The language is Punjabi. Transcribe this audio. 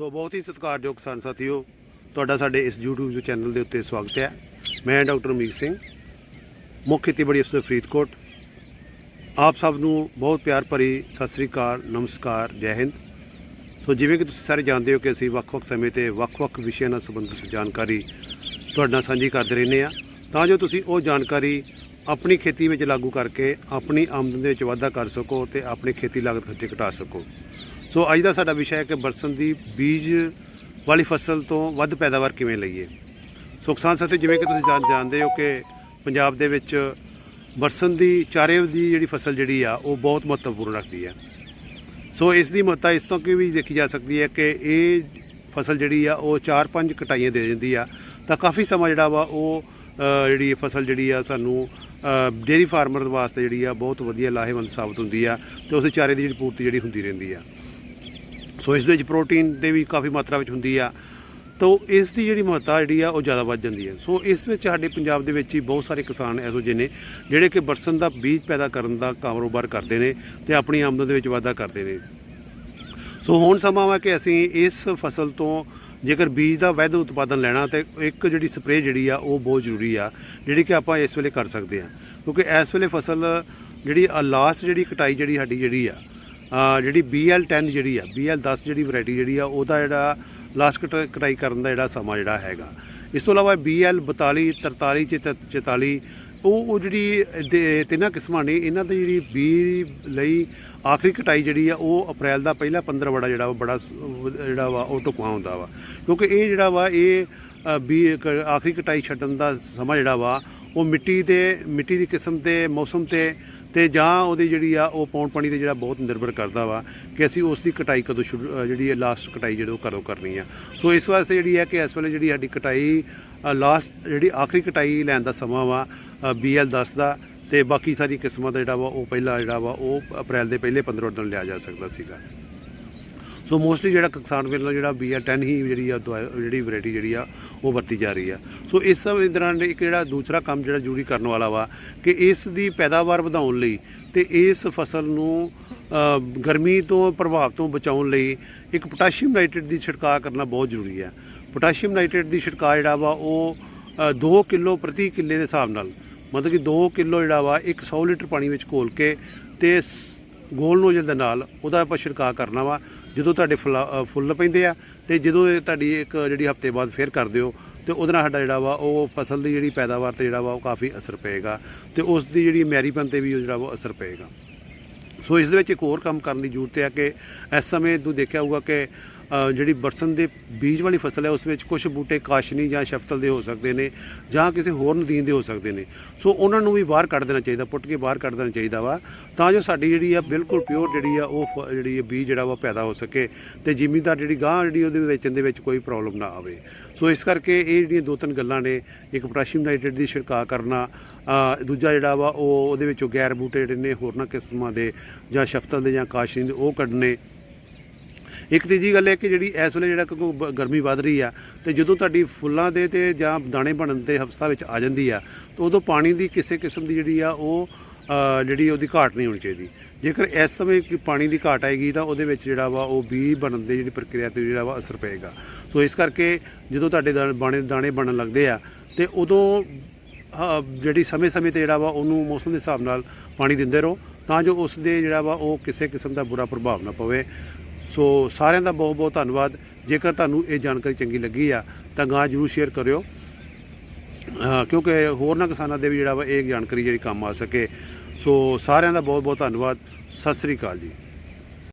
ਸੋ ਬਹੁਤ ਹੀ ਸਤਿਕਾਰਯੋਗ ਕਿਸਾਨ ਸਾਥੀਓ, ਤੁਹਾਡਾ ਸਾਡੇ ਇਸ YouTube ਚੈਨਲ ਦੇ ਉੱਤੇ ਸਵਾਗਤ ਹੈ। ਮੈਂ ਡਾਕਟਰ ਮੀਰ ਸਿੰਘ, ਮੁੱਖ ਖੇਤੀਬਾੜੀ ਅਫਸਰ ਫਰੀਦਕੋਟ। ਆਪ ਸਭ ਨੂੰ ਬਹੁਤ ਪਿਆਰ ਭਰੀ ਸਤਿ ਸ੍ਰੀ ਅਕਾਲ, ਨਮਸਕਾਰ, ਜੈ ਹਿੰਦ। ਸੋ ਜਿਵੇਂ ਕਿ ਤੁਸੀਂ ਸਾਰੇ ਜਾਣਦੇ ਹੋ ਕਿ ਅਸੀਂ ਵੱਖ-ਵੱਖ ਸਮੇਂ ਤੇ ਵੱਖ-ਵੱਖ ਵਿਸ਼ਿਆਂ ਨਾਲ ਸੰਬੰਧਿਤ ਜਾਣਕਾਰੀ ਤੁਹਾਡੇ ਨਾਲ ਸਾਂਝੀ ਕਰਦੇ ਰਹਿੰਦੇ ਆ ਤਾਂ ਜੋ ਤੁਸੀਂ ਉਹ ਜਾਣਕਾਰੀ ਆਪਣੀ ਖੇਤੀ ਵਿੱਚ ਲਾਗੂ ਕਰਕੇ ਆਪਣੀ ਆਮਦਨ ਦੇ ਵਿੱਚ ਵਾਧਾ ਕਰ ਸਕੋ ਤੇ ਆਪਣੀ ਖੇਤੀ ਲਾਗਤ ਖਰਚੇ ਘਟਾ ਸਕੋ। ਸੋ ਅੱਜ ਦਾ ਸਾਡਾ ਵਿਸ਼ਾ ਹੈ ਕਿ ਬਰਸਨ ਦੀ ਬੀਜ ਵਾਲੀ ਫਸਲ ਤੋਂ ਵੱਧ ਪੈਦਾਵਾਰ ਕਿਵੇਂ ਲਈਏ। ਸੋ ਕਿਸਾਨ ਸਾਥੀਓ, ਜਿਵੇਂ ਕਿ ਤੁਸੀਂ ਜਾਣ ਜਾਣਦੇ ਹੋ ਕਿ ਪੰਜਾਬ ਦੇ ਵਿੱਚ ਬਰਸਨ ਦੀ ਚਾਰੇ ਦੀ ਜਿਹੜੀ ਫਸਲ ਜਿਹੜੀ ਆ, ਉਹ ਬਹੁਤ ਮਹੱਤਵਪੂਰਨ ਰੱਖਦੀ ਹੈ ਸੋ ਇਸ ਦੀ ਮਹੱਤਤਾ ਇਸ ਤੋਂ ਕਿ ਵੀ ਦੇਖੀ ਜਾ ਸਕਦੀ ਹੈ ਕਿ ਇਹ ਫਸਲ ਜਿਹੜੀ ਆ, ਉਹ 4-5 ਕਟਾਈਆਂ ਦੇ ਦਿੰਦੀ ਆ। ਤਾਂ ਕਾਫੀ ਸਮਾਂ ਜਿਹੜਾ ਵਾ, ਉਹ ਜਿਹੜੀ ਫਸਲ ਜਿਹੜੀ ਆ, ਸਾਨੂੰ ਡੇਰੀ ਫਾਰਮਰ ਵਾਸਤੇ ਜਿਹੜੀ ਆ, ਬਹੁਤ ਵਧੀਆ ਲਾਹੇਵੰਦ ਸਾਬਤ ਹੁੰਦੀ ਆ ਤੇ ਉਸ ਚਾਰੇ ਦੀ ਜਿਹੜੀ ਪੂਰਤੀ ਜਿਹੜੀ ਹੁੰਦੀ ਰਹਿੰਦੀ ਆ। ਸੋ ਇਸ ਦੇ ਵਿੱਚ ਪ੍ਰੋਟੀਨ ਦੇ ਵੀ ਕਾਫੀ ਮਾਤਰਾ ਵਿੱਚ ਹੁੰਦੀ ਆ। ਤਾਂ ਇਸ ਦੀ ਜਿਹੜੀ ਮਹੱਤਤਾ ਜਿਹੜੀ ਆ, ਉਹ ਜ਼ਿਆਦਾ ਵੱਧ ਜਾਂਦੀ ਹੈ ਸੋ ਇਸ ਵਿੱਚ ਸਾਡੇ ਪੰਜਾਬ ਦੇ ਵਿੱਚ ਹੀ ਬਹੁਤ ਸਾਰੇ ਕਿਸਾਨ ਇਹੋ ਜਿਹੇ ਨੇ, ਜਿਹੜੇ ਕਿ ਬਰਸਨ ਦਾ ਬੀਜ ਪੈਦਾ ਕਰਨ ਦਾ ਕਾਰੋਬਾਰ ਕਰਦੇ ਨੇ ਤੇ ਆਪਣੀ ਆਮਦਨ ਦੇ ਵਿੱਚ ਵਾਧਾ ਕਰਦੇ ਨੇ। ਸੋ ਹੁਣ ਸਮਾਂ ਵਾ ਕਿ ਅਸੀਂ ਇਸ ਫਸਲ ਤੋਂ ਜੇਕਰ ਬੀਜ ਦਾ ਵੈਧ ਉਤਪਾਦਨ ਲੈਣਾ ਤੇ ਇੱਕ ਜਿਹੜੀ ਸਪਰੇਅ ਜਿਹੜੀ ਆ, ਉਹ ਬਹੁਤ ਜ਼ਰੂਰੀ ਆ, ਜਿਹੜੀ ਕਿ ਆਪਾਂ ਇਸ ਵੇਲੇ ਕਰ ਸਕਦੇ ਆ। ਕਿਉਂਕਿ ਇਸ ਵੇਲੇ ਫਸਲ ਜਿਹੜੀ ਲਾਸਟ ਜਿਹੜੀ ਕਟਾਈ ਜਿਹੜੀ ਸਾਡੀ ਜਿਹੜੀ ਆ ਜਿਹੜੀ BL10 ਜਿਹੜੀ ਆ BL10 ਜਿਹੜੀ ਵੈਰਾਈਟੀ ਜਿਹੜੀ ਆ, ਉਹਦਾ ਜਿਹੜਾ ਲਾਸਟ ਕਟਾਈ ਕਰਨ ਦਾ ਜਿਹੜਾ ਸਮਾਂ ਜਿਹੜਾ ਹੈਗਾ। ਇਸ ਤੋਂ ਇਲਾਵਾ BL42 43 ਚ 44 ਉਹ ਉਹ ਜਿਹੜੀ ਤਿੰਨਾਂ ਕਿਸਮਾਂ ਨੇ, ਇਹਨਾਂ ਦੀ ਜਿਹੜੀ ਬੀ ਲਈ ਆਖਰੀ ਕਟਾਈ ਜਿਹੜੀ ਆ, ਉਹ ਅਪ੍ਰੈਲ ਦਾ ਪਹਿਲਾ 15 ਵੜਾ ਜਿਹੜਾ ਵਾ, ਬੜਾ ਜਿਹੜਾ ਵਾ, ਉਹ ਢੁਕਵਾਂ ਹੁੰਦਾ ਵਾ। ਕਿਉਂਕਿ ਇਹ ਜਿਹੜਾ ਵਾ, ਇਹ ਅ, ਬੀ ਕ- ਆਖਰੀ ਕਟਾਈ ਛੱਡਣ ਦਾ ਸਮਾਂ ਜਿਹੜਾ ਵਾ ਉਹ ਮਿੱਟੀ ਤੇ ਮਿੱਟੀ ਦੀ ਕਿਸਮ ਤੇ ਮੌਸਮ ਤੇ ਤੇ ਜਾਂ ਉਹਦੀ ਜਿਹੜੀ ਆ ਉਹ ਪੌਣ ਪਾਣੀ ਤੇ ਜਿਹੜਾ ਬਹੁਤ ਨਿਰਭਰ ਕਰਦਾ ਵਾ ਕਿ ਅਸੀਂ ਉਸ ਦੀ ਕਟਾਈ ਕਦੋਂ ਸ਼ੁਰੂ ਜਿਹੜੀ ਹੈ ਲਾਸਟ ਕਟਾਈ ਜਿਹੜੀ ਉਹ ਕਦੋਂ ਕਰਨੀ ਆ। ਸੋ ਇਸ ਵਾਸਤੇ ਜਿਹੜੀ ਹੈ ਕਿ ਇਸ ਵੇਲੇ ਜਿਹੜੀ ਸਾਡੀ ਕਟਾਈ ਲਾਸਟ ਜਿਹੜੀ ਆਖਰੀ ਕਟਾਈ ਲੈਣ ਦਾ ਸਮਾਂ ਵਾ BL 10 ਦਾ ਤੇ ਬਾਕੀ ਸਾਰੀ ਕਿਸਮਾਂ ਦਾ ਜਿਹੜਾ ਵਾ ਉਹ ਪਹਿਲਾ ਜਿਹੜਾ ਵਾ ਉਹ ਅਪ੍ਰੈਲ ਦੇ ਪਹਿਲੇ 15 ਦਿਨ ਲਿਆ ਜਾ ਸਕਦਾ ਸੀਗਾ। ਸੋ ਮੋਸਟਲੀ ਜਿਹੜਾ ਕਿਸਾਨ ਵੱਲੋਂ ਨਾਲ ਜਿਹੜਾ ਬੀਆ 10 ਹੀ ਜਿਹੜੀ ਆ ਦਵਾ- ਜਿਹੜੀ ਵੈਰਾਈਟੀ ਜਿਹੜੀ ਆ ਉਹ ਵਰਤੀ ਜਾ ਰਹੀ ਆ। ਸੋ ਇਸ ਸਭ ਦੌਰਾਨ ਇੱਕ ਜਿਹੜਾ ਦੂਸਰਾ ਕੰਮ ਜਿਹੜਾ ਜ਼ਰੂਰੀ ਕਰਨ ਵਾਲਾ ਵਾ ਕਿ ਇਸ ਦੀ ਪੈਦਾਵਾਰ ਵਧਾਉਣ ਲਈ ਤੇ ਇਸ ਫਸਲ ਨੂੰ ਅ, ਗਰਮੀ ਤੋਂ ਪ੍ਰਭਾਵ ਤੋਂ ਬਚਾਉਣ ਲਈ ਇੱਕ ਪੋਟਾਸ਼ੀਅਮ ਨਾਈਟ੍ਰੇਟ ਦੀ ਛਿੜਕਾਅ ਕਰਨਾ ਬਹੁਤ ਜ਼ਰੂਰੀ ਹੈ ਪੋਟਾਸ਼ੀਅਮ ਨਾਈਟ੍ਰੇਟ ਦੀ ਛਿੜਕਾਅ ਜਿਹੜਾ ਵਾ ਉਹ 2 ਕਿਲੋ ਪ੍ਰਤੀ ਕਿੱਲੇ ਦੇ ਹਿਸਾਬ ਨਾਲ ਮਤਲਬ ਕਿ 2 ਕਿਲੋ ਜਿਹੜਾ ਵਾ ਇੱਕ 100 ਲੀਟਰ ਪਾਣੀ ਵਿੱਚ ਘੋਲ ਕੇ ਤੇ ਸ- ਗੋਲ ਨੋਜ਼ਲ ਦੇ ਨਾਲ ਉਹਦਾ ਆਪਾਂ ਛਿੜਕਾਅ ਕਰਨਾ ਵਾ। ਜਦੋਂ ਤੁਹਾਡੇ ਫੁੱਲਾ- ਫੁੱਲ ਪੈਂਦੇ ਆ ਤੇ ਜਦੋਂ ਇਹ ਤੁਹਾਡੀ ਇੱਕ ਜਿਹੜੀ ਹਫ਼ਤੇ ਬਾਅਦ ਫੇਰ ਕਰ ਦਿਓ ਤੇ ਉਹਦੇ ਨਾਲ ਸਾਡਾ ਜਿਹੜਾ ਵਾ ਉਹ ਫਸਲ ਦੀ ਜਿਹੜੀ ਪੈਦਾਵਾਰ ਤੇ ਜਿਹੜਾ ਵਾ ਉਹ ਕਾਫੀ ਅਸਰ ਪਏਗਾ ਤੇ ਉਸ ਦੀ ਜਿਹੜੀ ਮੈਰੀਪਨ ਤੇ ਵੀ ਉਹ ਜਿਹੜਾ ਵਾ ਅਸਰ ਪਏਗਾ। ਸੋ ਇਸ ਦੇ ਵਿੱਚ ਇੱਕ ਹੋਰ ਕੰਮ ਕਰਨ ਦੀ ਜ਼ਰੂਰਤ ਹੈ ਕਿ ਇਸ ਸਮੇਂ ਤੂੰ ਦੇਖਿਆ ਹੋਊਗਾ ਕਿ ਜਿਹੜੀ ਬਰਸਨ ਦੇ ਬੀਜ ਵਾਲੀ ਫਸਲ ਹੈ, ਉਸ ਵਿੱਚ ਕੁਝ ਬੂਟੇ ਕਾਸ਼ਨੀ ਜਾਂ ਸ਼ਫਤਲ ਦੇ ਹੋ ਸਕਦੇ ਨੇ ਜਾਂ ਕਿਸੇ ਹੋਰ ਨਦੀਨ ਦੇ ਹੋ ਸਕਦੇ ਨੇ। ਸੋ ਉਹਨਾਂ ਨੂੰ ਵੀ ਬਾਹਰ ਕੱਢ ਦੇਣਾ ਚਾਹੀਦਾ, ਪੁੱਟ ਕੇ ਬਾਹਰ ਕੱਢ ਦੇਣਾ ਚਾਹੀਦਾ ਵਾ, ਤਾਂ ਜੋ ਸਾਡੀ ਜਿਹੜੀ ਆ ਬਿਲਕੁਲ ਪਿਓਰ ਜਿਹੜੀ ਆ ਉਹ ਫ- ਜਿਹੜੀ ਆ ਬੀਜ ਜਿਹੜਾ ਵਾ ਪੈਦਾ ਹੋ ਸਕੇ ਤੇ ਜ਼ਿਮੀਂਦਾਰ ਜਿਹੜੀ ਗਾਂ ਜਿਹੜੀ ਉਹਦੇ ਵੇਚਣ ਦੇ ਵਿੱਚ ਕੋਈ ਪ੍ਰੋਬਲਮ ਨਾ ਆਵੇ। ਸੋ ਇਸ ਕਰਕੇ ਇਹ ਜਿਹੜੀਆਂ ਦੋ ਤਿੰਨ ਗੱਲਾਂ ਨੇ, ਇੱਕ ਪੋਟਾਸ਼ੀਅਮ ਨਾਈਟ੍ਰੇਟ ਦੀ ਛਿੜਕਾਅ ਕਰਨਾ ਦੂਜਾ ਜਿਹੜਾ ਵਾ ਉਹ ਉਹਦੇ ਵਿੱਚੋਂ ਗੈਰ ਬੂਟੇ ਜਿਹੜੇ ਨੇ, ਹੋਰਨਾਂ ਕਿਸਮਾਂ ਦੇ ਜਾਂ ਸ਼ਫਤਲ ਦੇ ਜਾਂ ਕਾਸ਼ਨੀ ਦੇ ਉਹ ਕੱਢਣੇ ਇੱਕ ਤੀਜੀ ਗੱਲ ਹੈ ਕਿ ਜਿਹੜੀ ਇਸ ਵੇਲੇ ਜਿਹੜਾ ਕਿਉਂਕਿ ਗਰਮੀ ਵੱਧ ਰਹੀ ਆ, ਤੇ ਜਦੋਂ ਤੁਹਾਡੀ ਫੁੱਲਾਂ ਦੇ ਤੇ ਜਾਂ ਦਾਣੇ ਬਣਨ ਦੇ ਹਫਸਤਾ ਵਿੱਚ ਆ ਜਾਂਦੀ ਆ, ਤਾਂ ਉਦੋਂ ਪਾਣੀ ਦੀ ਕਿਸੇ ਕਿਸਮ ਦੀ ਜਿਹੜੀ ਆ ਉਹ ਜਿਹੜੀ ਉਹਦੀ ਘਾਟ ਨਹੀਂ ਹੋਣੀ ਚਾਹੀਦੀ। ਜੇਕਰ ਇਸ ਸਮੇਂ ਕਿ ਪਾਣੀ ਦੀ ਘਾਟ ਆਏਗੀ ਤਾਂ ਉਹਦੇ ਵਿੱਚ ਜਿਹੜਾ ਵਾ ਉਹ ਬੀ ਬਣਨ ਦੀ ਜਿਹੜੀ ਪ੍ਰਕਿਰਿਆ ਤੇ ਜਿਹੜਾ ਵਾ ਅਸਰ ਪਏਗਾ। ਸੋ ਇਸ ਕਰਕੇ ਜਦੋਂ ਤੁਹਾਡੇ ਦਾਣੇ ਬਾਣੇ- ਦਾਣੇ ਬਣਨ ਲੱਗਦੇ ਆ, ਤੇ ਉਦੋਂ ਜਿਹੜੀ ਸਮੇਂ-ਸਮੇਂ ਤੇ ਜਿਹੜਾ ਵਾ ਉਹਨੂੰ ਮੌਸਮ ਦੇ ਹਿਸਾਬ ਨਾਲ ਪਾਣੀ ਦਿੰਦੇ ਰਹੋ, ਤਾਂ ਜੋ ਉਸ ਦੇ ਜਿਹੜਾ ਵਾ ਉਹ ਕਿਸੇ ਕਿਸਮ ਦਾ ਬੁਰਾ ਪ੍ਰਭਾਵ ਨਾ ਪਵੇ। ਸੋ ਸਾਰਿਆਂ ਦਾ ਬਹੁਤ ਬਹੁਤ ਧੰਨਵਾਦ। ਜੇਕਰ ਤੁਹਾਨੂੰ ਇਹ ਜਾਣਕਾਰੀ ਚੰਗੀ ਲੱਗੀ ਆ, ਤਾਂ ਗਾਂ ਜਰੂਰ ਸ਼ੇਅਰ ਕਰਿਓ। ਕਿਉਂਕਿ ਹੋਰਨਾਂ ਕਿਸਾਨਾਂ ਦੇ ਵੀ ਜਿਹੜਾ ਵਾ ਇਹ ਜਾਣਕਾਰੀ ਜਿਹੜੀ ਕੰਮ ਆ ਸਕੇ। ਸੋ ਸਾਰਿਆਂ ਦਾ ਬਹੁਤ ਬਹੁਤ ਧੰਨਵਾਦ। ਸਤਿ ਸ੍ਰੀ ਅਕਾਲ ਜੀ।